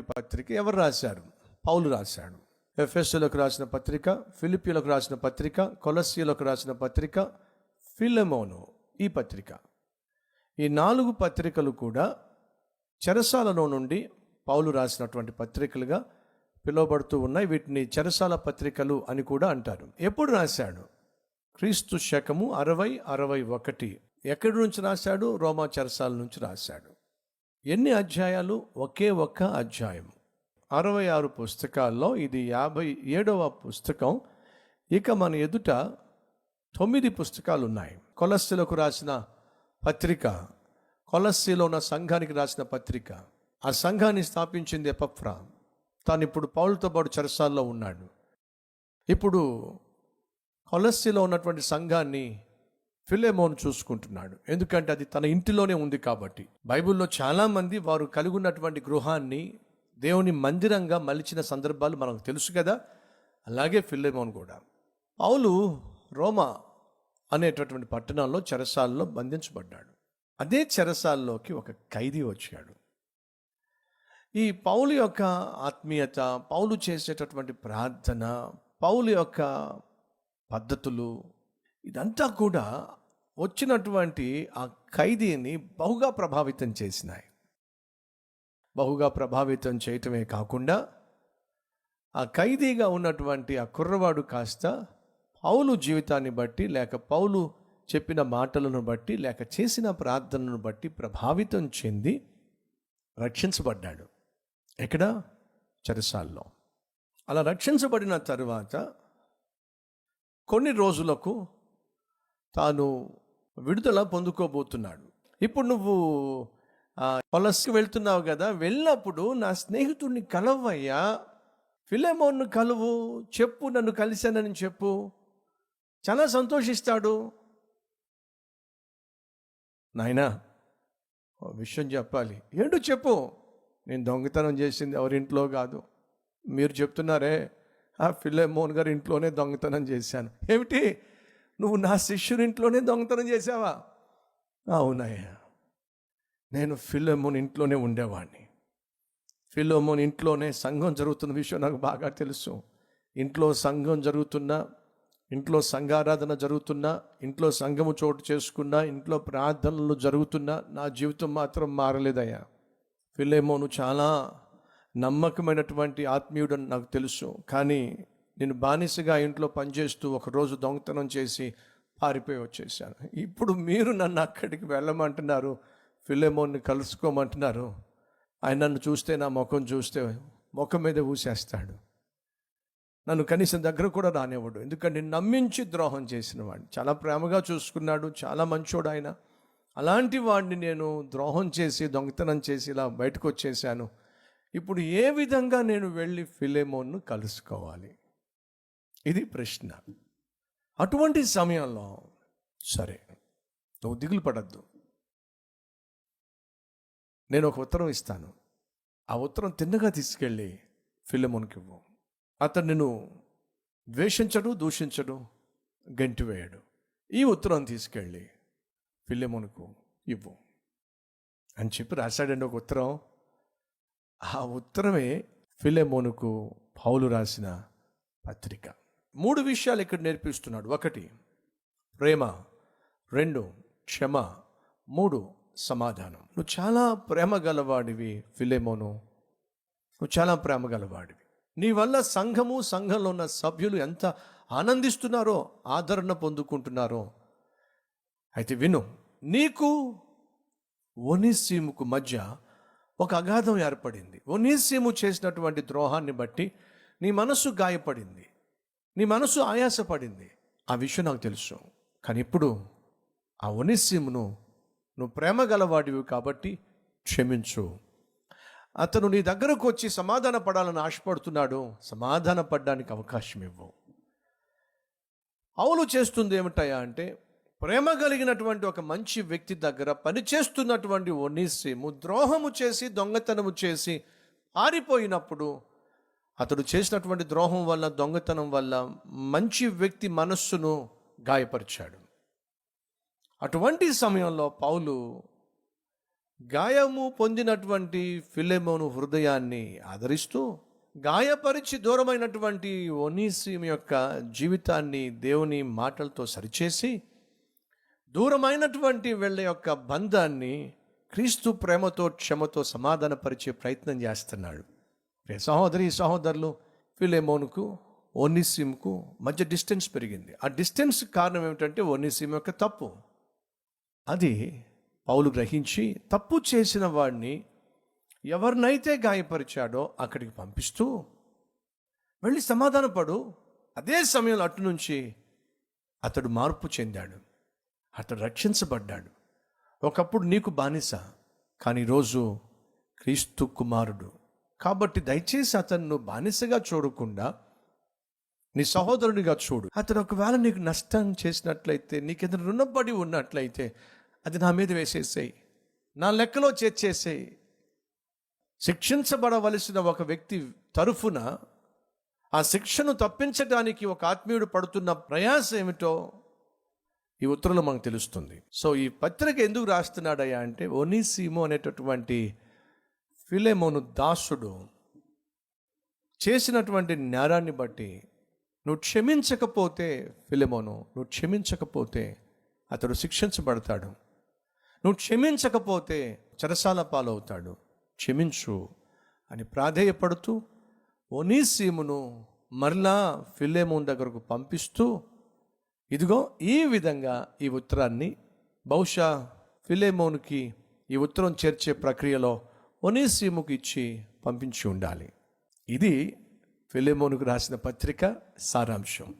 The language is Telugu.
పత్రిక ఎవరు రాశారు? పౌలు రాశాడు. ఎఫ్ఎస్లకు రాసిన పత్రిక ఫిలిపిలకు రాసిన పత్రిక కొలస్సీలకు రాసిన పత్రిక ఫిలమోను ఈ పత్రిక. ఈ నాలుగు పత్రికలు కూడా చెరసాలలో నుండి పౌలు రాసినటువంటి పత్రికలుగా పిలువబడుతూ ఉన్నాయి. వీటిని చెరసాల పత్రికలు అని కూడా అంటారు. ఎప్పుడు రాశాడు? క్రీస్తు శకము అరవై అరవై ఒకటి. ఎక్కడి నుంచి రాశాడు? రోమా చెరసాల నుంచి రాశాడు. ఎన్ని అధ్యాయాలు? ఒకే ఒక్క అధ్యాయం అరవై ఆరు పుస్తకాల్లో ఇది యాభై ఏడవ పుస్తకం. ఇక మన ఎదుట తొమ్మిది పుస్తకాలు ఉన్నాయి కొలస్సీలకు రాసిన పత్రిక కొలస్సీలో ఉన్న సంఘానికి రాసిన పత్రిక ఆ సంఘాన్ని స్థాపించింది ఎపఫ్రా. తాను ఇప్పుడు పౌలతో పాటు చెరసాల్లో ఉన్నాడు. ఇప్పుడు కొలస్సీలో ఉన్నటువంటి సంఘాన్ని ఫిలేమోన్ చూసుకుంటున్నాడు. ఎందుకంటే అది తన ఇంటిలోనే ఉంది కాబట్టి. బైబిల్లో చాలామంది వారు కలిగి ఉన్నటువంటి గృహాన్ని దేవుని మందిరంగా మలిచిన సందర్భాలు మనకు తెలుసు కదా. అలాగే ఫిలేమోన్ కూడా. పౌలు రోమా అనేటటువంటి పట్టణంలో చెరసాల్లో బంధించబడ్డాడు. అదే చెరసాల్లోకి ఒక ఖైదీ వచ్చాడు. ఈ పౌలు యొక్క ఆత్మీయత పౌలు చేసేటటువంటి ప్రార్థన పౌలు యొక్క పద్ధతులు ఇదంతా కూడా వచ్చినటువంటి ఆ ఖైదీని బహుగా ప్రభావితం చేసినాయి. బహుగా ప్రభావితం చేయటమే కాకుండా ఆ ఖైదీగా ఉన్నటువంటి ఆ కుర్రవాడు కాస్త పౌలు జీవితాన్ని బట్టి లేక పౌలు చెప్పిన మాటలను బట్టి లేక చేసిన ప్రార్థనను బట్టి ప్రభావితం చెంది రక్షించబడ్డాడు. ఎక్కడ? చెరసాల్లో. అలా రక్షించబడిన తరువాత కొన్ని రోజులకు తాను విడుదల పొందుకోబోతున్నాడు. ఇప్పుడు నువ్వు పొలస్కి వెళ్తున్నావు కదా వెళ్ళినప్పుడు నా స్నేహితుడిని కలవయ్యా. ఫిలెమోన్ను కలువు చెప్పు నన్ను కలిశానని చెప్పు. చాలా సంతోషిస్తాడు. నాయనా ఓ విషయం చెప్పాలి. ఏంటో చెప్పు. నేను దొంగతనం చేసింది ఎవరింట్లో కాదు. మీరు చెప్తున్నారే ఆ ఫిలెమోన్ గారి ఇంట్లోనే దొంగతనం చేశాను. ఏమిటి? నువ్వు నా శిష్యుని ఇంట్లోనే దొంగతనం చేసావా అవునయ్యా. నేను ఫిలోమోన్ ఇంట్లోనే ఉండేవాడిని ఫిలోమోన్ ఇంట్లోనే సంఘం జరుగుతున్న విషయం నాకు బాగా తెలుసు. ఇంట్లో సంఘం జరుగుతున్నా ఇంట్లో సంఘారాధన జరుగుతున్నా ఇంట్లో సంఘము చోటు చేసుకున్నా ఇంట్లో ప్రార్థనలు జరుగుతున్నా నా జీవితం మాత్రం మారలేదయ్యా. ఫిలేమోను చాలా నమ్మకమైనటువంటి ఆత్మీయుడు నాకు తెలుసు. కానీ నేను బానిసగా ఇంట్లో పనిచేస్తూ ఒకరోజు దొంగతనం చేసి పారిపోయి వచ్చేసాను ఇప్పుడు మీరు నన్ను అక్కడికి వెళ్ళమంటున్నారు ఫిలేమోన్ని కలుసుకోమంటున్నారు. ఆయన నన్ను చూస్తే నా ముఖం చూస్తే ముఖం మీద ఊసేస్తాడు. నన్ను కనీసం దగ్గర కూడా రానివ్వడు. ఎందుకంటే నమ్మించి ద్రోహం చేసిన వాడిని. చాలా ప్రేమగా చూసుకున్నాడు చాలా మంచోడు ఆయన. అలాంటి వాడిని నేను ద్రోహం చేసి దొంగతనం చేసి ఇలా బయటకు వచ్చేసాను ఇప్పుడు ఏ విధంగా నేను వెళ్ళి ఫిలేమోన్ను కలుసుకోవాలి? ఇది ప్రశ్న. అటువంటి సమయంలో సరే నువ్వు దిగులు పడద్దు. నేను ఒక ఉత్తరం ఇస్తాను. ఆ ఉత్తరం తిన్నగా తీసుకెళ్ళి ఫిలిమోన్కి ఇవ్వు. అతను నిన్ను ద్వేషించడు దూషించడు గంటివేయడు ఈ ఉత్తరం తీసుకెళ్ళి ఫిలిమోన్కు ఇవ్వు అని చెప్పి రాశాడండి ఒక ఉత్తరం. ఆ ఉత్తరమే ఫిలెమోనుకు పౌలు రాసిన పత్రిక. మూడు విషయాలు ఇక్కడ నేర్పిస్తున్నాడు. ఒకటి ప్రేమ. రెండు క్షమ. మూడు సమాధానం. నువ్వు చాలా ప్రేమ గలవాడివి ఫిలేమోను. నువ్వు చాలా ప్రేమ గలవాడివి. నీ వల్ల సంఘము సంఘంలో ఉన్న సభ్యులు ఎంత ఆనందిస్తున్నారో ఆదరణ పొందుకుంటున్నారో. అయితే విను నీకు ఒనిసీముకు మధ్య ఒక అగాధం ఏర్పడింది. ఒనిసీము చేసినటువంటి ద్రోహాన్ని బట్టి నీ మనస్సు గాయపడింది. నీ మనసు ఆయాసపడింది. ఆ విషయం నాకు తెలుసు. కానీ ఇప్పుడు ఆ ఒనిసీమును నువ్వు ప్రేమ గలవాడివి కాబట్టి క్షమించు. అతను నీ దగ్గరకు వచ్చి సమాధాన పడాలని ఆశపడుతున్నాడు. సమాధాన పడడానికి అవకాశం ఇవ్వు. అవులు చేస్తుంది ఏమిటయా అంటే ప్రేమ కలిగినటువంటి ఒక మంచి వ్యక్తి దగ్గర పనిచేస్తున్నటువంటి ఒనీసేము ద్రోహము చేసి దొంగతనము చేసి పారిపోయినప్పుడు అతడు చేసినటువంటి ద్రోహం వల్ల దొంగతనం వల్ల మంచి వ్యక్తి మనస్సును గాయపరిచాడు. అటువంటి సమయంలో పౌలు గాయము పొందినటువంటి ఫిలెమోను హృదయాన్ని ఆదరిస్తూ గాయపరిచి దూరమైనటువంటి ఒనీసిం యొక్క జీవితాన్ని దేవుని మాటలతో సరిచేసి దూరమైనటువంటి వీళ్ళ యొక్క బంధాన్ని క్రీస్తు ప్రేమతో క్షమతో సమాధానపరిచే ప్రయత్నం చేస్తున్నాడు. సహోదరి సహోదరులు ఫిలేమోన్కు ఓనిసిమ్కు మధ్య డిస్టెన్స్ పెరిగింది. ఆ డిస్టెన్స్ కారణం ఏమిటంటే ఓనిసిమ్ యొక్క తప్పు. అది పౌలు గ్రహించి తప్పు చేసిన వాడిని ఎవరినైతే గాయపరిచాడో అక్కడికి పంపిస్తూ వెళ్ళి సమాధానపడు. అదే సమయంలో అటు నుంచి అతడు మార్పు చెందాడు. అతడు రక్షించబడ్డాడు. ఒకప్పుడు నీకు బానిస కానీ ఈరోజు క్రీస్తు కుమారుడు. కాబట్టి దయచేసి అతన్ను బానిసగా చూడకుండా నీ సహోదరునిగా చూడు. అతను ఒకవేళ నీకు నష్టం చేసినట్లయితే నీకేదైనా రుణపడి ఉన్నట్లయితే అది నా మీద వేసేసేయి. నా లెక్కలో చేర్చేసేయి. శిక్షించబడవలసిన ఒక వ్యక్తి తరఫున ఆ శిక్షను తప్పించడానికి ఒక ఆత్మీయుడు పడుతున్న ప్రయాస ఏమిటో ఈ ఉత్తరంలో మనకు తెలుస్తుంది. సో ఈ పత్రిక ఎందుకు రాస్తున్నాడయ్యా అంటే ఒనీసీమో అనేటటువంటి ఫిలేమోను దాసుడు చేసినటువంటి నేరాన్ని బట్టి నువ్వు క్షమించకపోతే ఫిలేమోను నువ్వు క్షమించకపోతే అతడు శిక్షించబడతాడు. నువ్వు క్షమించకపోతే చెరసాల పాలవుతాడు. క్షమించు అని ప్రాధేయపడుతూ ఒనీసీమును మరలా ఫిలేమోన్ దగ్గరకు పంపిస్తూ ఇదిగో ఈ విధంగా ఈ ఉత్తరాన్ని బహుశా ఫిలేమోన్కి ఈ ఉత్తరం చేర్చే ప్రక్రియలో ఒనీసీముకు ఇచ్చి పంపించి ఉండాలి. ఇది ఫిలేమోనుకు రాసిన పత్రిక సారాంశం.